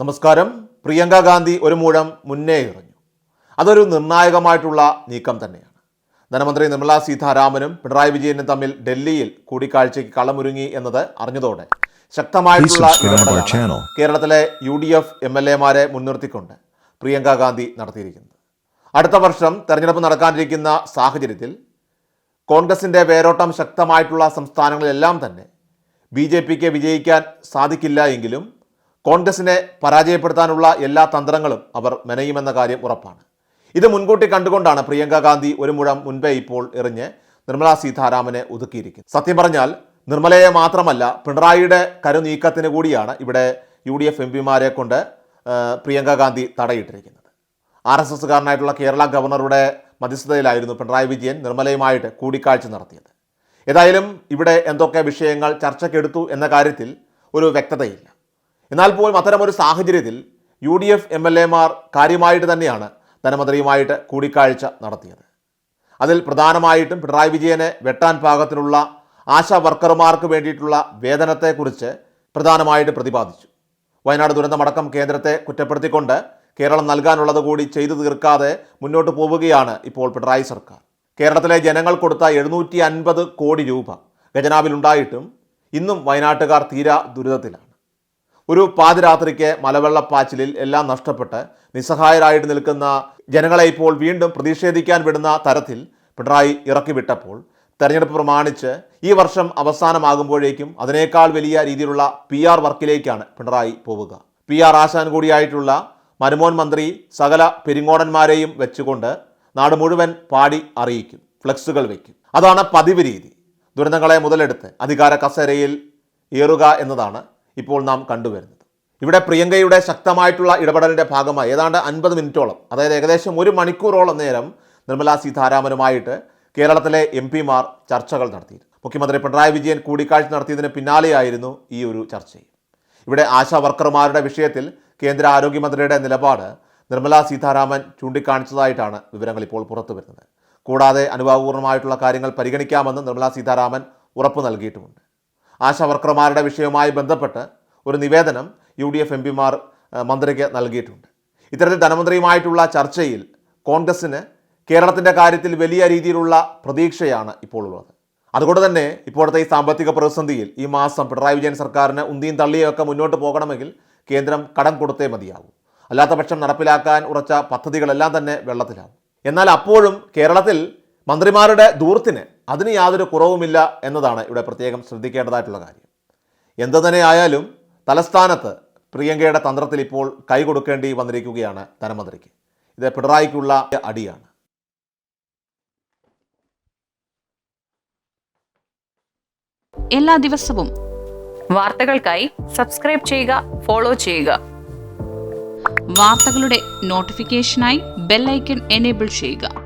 നമസ്കാരം. പ്രിയങ്ക ഗാന്ധി ഒരു മൂഴം മുന്നേ ഇറഞ്ഞു അതൊരു നിർണായകമായിട്ടുള്ള നീക്കം തന്നെയാണ്. ധനമന്ത്രി നിർമ്മലാ സീതാരാമനും പിണറായി വിജയനും തമ്മിൽ ഡൽഹിയിൽ കൂടിക്കാഴ്ചയ്ക്ക് കളമൊരുങ്ങി എന്നത് അറിഞ്ഞതോടെ ശക്തമായിട്ടുള്ള. കേരളത്തിലെ U D F M L എമാരെ മുൻനിർത്തിക്കൊണ്ട് പ്രിയങ്ക ഗാന്ധി നടത്തിയിരിക്കുന്നത്. അടുത്ത വർഷം തെരഞ്ഞെടുപ്പ് നടക്കാനിരിക്കുന്ന സാഹചര്യത്തിൽ കോൺഗ്രസിന്റെ വേരോട്ടം ശക്തമായിട്ടുള്ള സംസ്ഥാനങ്ങളിലെല്ലാം തന്നെ ബി ജെ പിക്ക് വിജയിക്കാൻ സാധിക്കില്ല എങ്കിലും കോൺഗ്രസിനെ പരാജയപ്പെടുത്താനുള്ള എല്ലാ തന്ത്രങ്ങളും അവർ മെനയുമെന്ന കാര്യം ഉറപ്പാണ്. ഇത് മുൻകൂട്ടി കണ്ടുകൊണ്ടാണ് പ്രിയങ്ക ഗാന്ധി ഒരു മുഴം മുൻപേ ഇപ്പോൾ എറിഞ്ഞ് നിർമ്മലാ സീതാരാമനെ ഒതുക്കിയിരിക്കുന്നത്. സത്യം പറഞ്ഞാൽ നിർമ്മലയെ മാത്രമല്ല പിണറായിയുടെ കരുനീക്കത്തിന് കൂടിയാണ് ഇവിടെ യു ഡി എഫ് എം പിമാരെ കൊണ്ട് പ്രിയങ്ക ഗാന്ധി തടയിട്ടിരിക്കുന്നത്. ആർ എസ് എസ്സുകാരനായിട്ടുള്ള കേരള ഗവർണറുടെ മധ്യസ്ഥതയിലായിരുന്നു പിണറായി വിജയൻ നിർമ്മലയുമായിട്ട് കൂടിക്കാഴ്ച നടത്തിയത്. ഏതായാലും ഇവിടെ എന്തൊക്കെ വിഷയങ്ങൾ ചർച്ചയ്ക്കെടുത്തു എന്ന കാര്യത്തിൽ ഒരു വ്യക്തതയില്ല. എന്നാൽ പോലും അത്തരമൊരു സാഹചര്യത്തിൽ U D F M L എമാർ കാര്യമായിട്ട് തന്നെയാണ് ധനമന്ത്രിയുമായിട്ട് കൂടിക്കാഴ്ച നടത്തിയത്. അതിൽ പ്രധാനമായിട്ടും പിണറായി വിജയനെ വെട്ടാൻ പാകത്തിനുള്ള ആശാ വർക്കർമാർക്ക് വേണ്ടിയിട്ടുള്ള വേതനത്തെക്കുറിച്ച് പ്രധാനമായിട്ട് പ്രതിപാദിച്ചു. വയനാട് ദുരന്തമടക്കം കേന്ദ്രത്തെ കുറ്റപ്പെടുത്തിക്കൊണ്ട് കേരളം നൽകാനുള്ളത് കൂടി ചെയ്തു തീർക്കാതെ മുന്നോട്ട് പോവുകയാണ് ഇപ്പോൾ പിണറായി സർക്കാർ. കേരളത്തിലെ ജനങ്ങൾ കൊടുത്ത എഴുന്നൂറ്റി അൻപത് കോടി രൂപ ഖജനാവിലുണ്ടായിട്ടും ഇന്നും വയനാട്ടുകാർ തീരാ ദുരിതത്തിലാണ്. ഒരു പാതിരാത്രിക്ക് മലവെള്ളപ്പാച്ചിലിൽ എല്ലാം നഷ്ടപ്പെട്ട് നിസ്സഹായരായിട്ട് നിൽക്കുന്ന ജനങ്ങളെ ഇപ്പോൾ വീണ്ടും പ്രതിഷേധിക്കാൻ വിടുന്ന തരത്തിൽ പിണറായി ഇറക്കി വിട്ടപ്പോൾ തെരഞ്ഞെടുപ്പ് പ്രമാണിച്ച് ഈ വർഷം അവസാനമാകുമ്പോഴേക്കും അതിനേക്കാൾ വലിയ രീതിയിലുള്ള പി ആർ വർക്കിലേക്കാണ് പിണറായി പോവുക. പി ആർ ആശാൻ കൂടിയായിട്ടുള്ള മനമോഹൻ മന്ത്രി സകല പെരിങ്ങോടന്മാരെയും വെച്ചുകൊണ്ട് നാട് മുഴുവൻ പാടി അറിയിക്കും ഫ്ലെക്സുകൾ വയ്ക്കും അതാണ് പതിവ് രീതി. ദുരന്തങ്ങളെ മുതലെടുത്ത് അധികാര കസേരയിൽ ഏറുക എന്നതാണ് ഇപ്പോൾ നാം കണ്ടുവരുന്നത്. ഇവിടെ പ്രിയങ്കയുടെ ശക്തമായിട്ടുള്ള ഇടപെടലിന്റെ ഭാഗമായി ഏതാണ്ട് അൻപത് മിനിറ്റോളം അതായത് ഏകദേശം ഒരു മണിക്കൂറോളം നേരം നിർമ്മലാ സീതാരാമനുമായിട്ട് കേരളത്തിലെ എം പിമാർ ചർച്ചകൾ നടത്തിയിരുന്നു. മുഖ്യമന്ത്രി പിണറായി വിജയൻ കൂടിക്കാഴ്ച നടത്തിയതിന് പിന്നാലെയായിരുന്നു ഈ ഒരു ചർച്ചയും. ഇവിടെ ആശാ വർക്കർമാരുടെ വിഷയത്തിൽ കേന്ദ്ര ആരോഗ്യമന്ത്രിയുടെ നിലപാട് നിർമ്മലാ സീതാരാമൻ ചൂണ്ടിക്കാണിച്ചതായിട്ടാണ് വിവരങ്ങൾ ഇപ്പോൾ പുറത്തു വരുന്നത്. കൂടാതെ അനുഭാവപൂർണമായിട്ടുള്ള കാര്യങ്ങൾ പരിഗണിക്കാമെന്ന് നിർമ്മലാ സീതാരാമൻ ഉറപ്പ് നൽകിയിട്ടുമുണ്ട്. ആശാ വർക്കർമാരുടെ വിഷയവുമായി ബന്ധപ്പെട്ട് ഒരു നിവേദനം യു ഡി എഫ് എം പിമാർ മന്ത്രിക്ക് നൽകിയിട്ടുണ്ട്. ഇത്തരത്തിൽ ധനമന്ത്രിയുമായിട്ടുള്ള ചർച്ചയിൽ കോൺഗ്രസിന് കേരളത്തിന്റെ കാര്യത്തിൽ വലിയ രീതിയിലുള്ള പ്രതീക്ഷയാണ് ഇപ്പോൾ ഉള്ളത്. അതുകൊണ്ട് തന്നെ ഇപ്പോഴത്തെ ഈ സാമ്പത്തിക പ്രതിസന്ധിയിൽ ഈ മാസം പിണറായി വിജയൻ സർക്കാരിന് ഉന്തിയും തള്ളിയും ഒക്കെ മുന്നോട്ട് പോകണമെങ്കിൽ കേന്ദ്രം കടം കൊടുത്തേ മതിയാകൂ അല്ലാത്തപക്ഷം നടപ്പിലാക്കാൻ ഉറച്ച പദ്ധതികളെല്ലാം തന്നെ വെള്ളത്തിലാവും. എന്നാൽ അപ്പോഴും കേരളത്തിൽ മന്ത്രിമാരുടെ ദൂർത്തിന് അതിന് യാതൊരു കുറവുമില്ല എന്നതാണ് ഇവിടെ പ്രത്യേകം ശ്രദ്ധിക്കേണ്ടതായിട്ടുള്ള കാര്യം. എന്തു തന്നെ ആയാലും തലസ്ഥാനത്ത് പ്രിയങ്കയുടെ തന്ത്രത്തിൽ ഇപ്പോൾ കൈ കൊടുക്കേണ്ടി വന്നിരിക്കുകയാണ് ധനമന്ത്രിക്ക്. ഇത് പിണറായിക്കുള്ള അടിയാണ്. എല്ലാ ദിവസവും വാർത്തകൾക്കായി സബ്സ്ക്രൈബ് ചെയ്യുക ഫോളോ ചെയ്യുക. വാർത്തകളുടെ നോട്ടിഫിക്കേഷനായി ബെല്ലൈക്കൺ എനേബിൾ ചെയ്യുക.